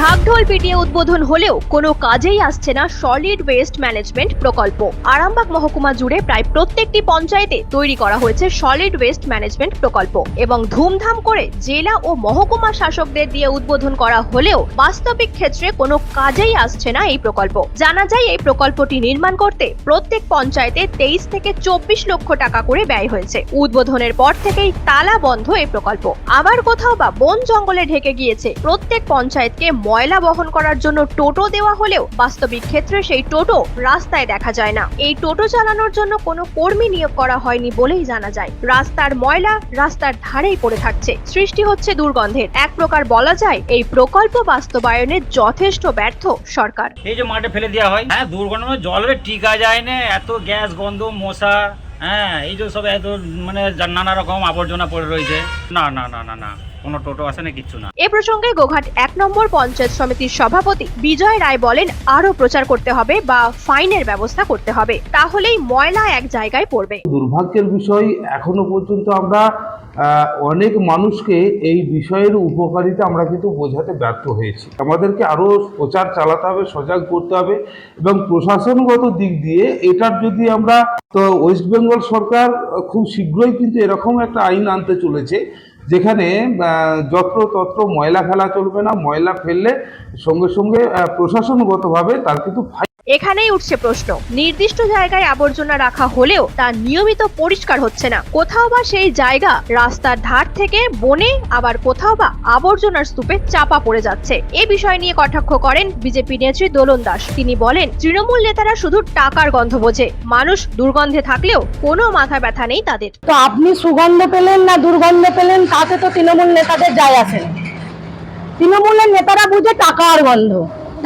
ঢাকঢোল পিটিয়ে উদ্বোধন হলেও কোনো কাজেই আসছে না সলিড ওয়েস্ট ম্যানেজমেন্ট প্রকল্প। আরামবাগ মহকুমা জুড়ে প্রায় প্রত্যেকটি পঞ্চায়েতে তৈরি করা হয়েছে সলিড ওয়েস্ট ম্যানেজমেন্ট প্রকল্প এবং ধুমধাম করে জেলা ও মহকুমা শাসকদের দিয়ে উদ্বোধন করা হলেও বাস্তবিক ক্ষেত্রে কোনো কাজেই আসছে না এই প্রকল্প। জানা যায়, এই প্রকল্পটি নির্মাণ করতে প্রত্যেক পঞ্চায়েতে তেইশ থেকে চব্বিশ লক্ষ টাকা করে ব্যয় হয়েছে। উদ্বোধনের পর থেকেই তালা বন্ধ এই প্রকল্প। আবার কোথাও বা বন জঙ্গলে ঢেকে গিয়েছে প্রত্যেক পঞ্চায়েতকে ময়লা বহন করার জন্য টোটো দেওয়া হলেও বাস্তবিক ক্ষেত্রে সেই টোটো রাস্তায় দেখা যায় না। এই টোটো চালানোর জন্য কোনো কর্মী নিয়োগ করা হয়নি বলেই জানা যায়। রাস্তার ময়লা রাস্তার ধারেই পড়ে থাকছে। সৃষ্টি হচ্ছে দুর্গন্ধের। এক প্রকার বলা যায়, এই প্রকল্প বাস্তবায়নে যথেষ্ট ব্যর্থ সরকার। এই যে মাঠে ফেলে দেওয়া হয় হ্যাঁ দুর্গন্ধ জলের টিকা যায় না, এত গ্যাস, গন্ধ, মশা হ্যাঁ এই যে সব এত মানে নানা রকম আবর্জনা পড়ে রয়েছে। না না না না না। কোনো টোটো আসে না কিচ্ছু না। এ প্রসঙ্গে গোঘাট এক নম্বর পঞ্চায়েত সমিতির সভাপতি বিজয় রায় বলেন আরও প্রচার করতে হবে বা ফাইনের ব্যবস্থা করতে হবে। তাহলেই ময়লা এক জায়গায় পড়বে। দুর্ভাগ্যের বিষয় এখনও পর্যন্ত আমরা অনেক মানুষকে এই বিষয়ের উপকারিতা আমরা কিন্তু বোঝাতে ব্যর্থ হয়েছি। আমাদেরকে আরও প্রচার চালাতে হবে সজাগ করতে হবে এবং প্রশাসনগত দিক দিয়ে এটার যদি আমরা তো ওয়েস্ট বেঙ্গল সরকার খুব শীঘ্রই কিন্তু এরকম একটা আইন আনতে চলেছে যেখানে যত্র তত্র ময়লা ফেলা চলবে না। ময়লা ফেললে সঙ্গে সঙ্গে প্রশাসনগতভাবে তার কিন্তু এখানেই উঠছে প্রশ্ন। নির্দিষ্ট জায়গায় আবর্জনা রাখা হলেও তা নিয়মিত পরিষ্কার হচ্ছে না। কোথাও বা সেই জায়গা রাস্তার ধার থেকে বনে, আবার কোথাও বা আবর্জনার স্তূপে চাপা পড়ে যাচ্ছে। এ বিষয় নিয়ে কটাক্ষ করেন বিজেপি নেত্রী দোলন দাস। তিনি বলেন, তৃণমূল নেতারা শুধু টাকার গন্ধ বোঝে। মানুষ দুর্গন্ধে থাকলেও কোনো মাথা ব্যথা নেই তাদের। তো আপনি সুগন্ধ পেলেন না দুর্গন্ধ পেলেন, তাতে তো তৃণমূল নেতাদের যায় না। তৃণমূলের নেতারা বুঝে টাকার গন্ধ।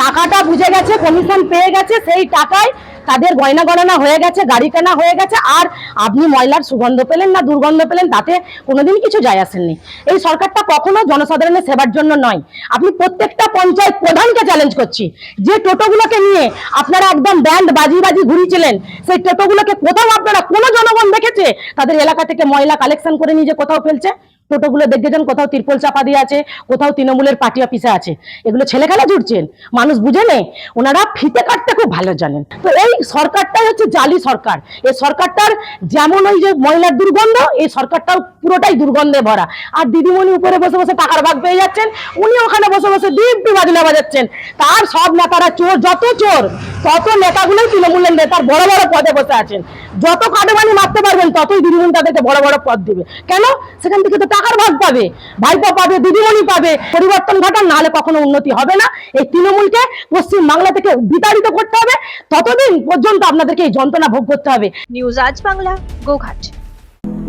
টাকাটা বুঝে গেছে কমিশন পেয়ে গেছে, সেই টাকায় তাদের গয়না গণনা হয়ে গেছে, গাড়ি কেনা হয়ে গেছে, আর আপনি ময়লার সুগন্ধ পেলেন না, দুর্গন্ধ পেলেন, তাতে কোনোদিন কিছু যায় আসেননি। এই সরকারটা কখনো জনসাধারণের সেবার জন্য নয়। আপনি প্রত্যেকটা পঞ্চায়েত প্রধানকে চ্যালেঞ্জ করছি, যে টোটোগুলোকে নিয়ে আপনারা একদম ব্যান্ড বাজি বাজি ঘুরিয়েছিলেন, সেই টোটোগুলোকে কোথাও আপনারা কোনো জনগণ দেখেছে? তাদের এলাকা থেকে ময়লা কালেকশন করে নিয়ে যে কোথাও ফেলছে? টোটোগুলো দেখেছেন কোথাও তিরপল চাপা দিয়ে আছে, কোথাও তৃণমূলের পার্টি অফিসে আছে। এগুলো ছেলে খেলা জুড়ছেন মানুষ বুঝে নেই, ওনারা ফিতে কাটতে খুব ভালো জানেন। তো এই সরকারটাই হচ্ছে জালি সরকার। এই সরকারটার যেমন ওই যে মহিলার দুর্গন্ধ, এই সরকারটাও পুরোটাই দুর্গন্ধে ভরা। আর দিদিমণি উপরে বসে বসে টাকার ভাগ পেয়ে যাচ্ছেন, উনি ওখানে বসে বসে দিব্যি বাজনা বাজাচ্ছেন। তার সব নেতারা চোর, যত চোর তত নেতাগুলোই তৃণমূলের নেতার বড় বড় পদে বসে আছেন। যত কাটবানি মারতে পারবেন ততই দিদিমণি তাদেরকে বড় বড় পদ দিবে। কেন? সেখান থেকে তো টাকার ভাগ পাবে। ভাইপো পাবে দিদিমণি পাবে। পরিবর্তন ঘটান নাহলে কখনো উন্নতি হবে না। এই তৃণমূলকে পশ্চিম বাংলা থেকে বিতাড়িত করতে হবে। ততদিন পর্যন্ত আপনাদেরকে এই যন্ত্রণা ভোগ করতে হবে। নিউজ আজ বাংলা গোঘাট।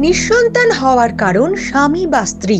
নিঃসন্তান হওয়ার কারণ স্বামী বা স্ত্রী।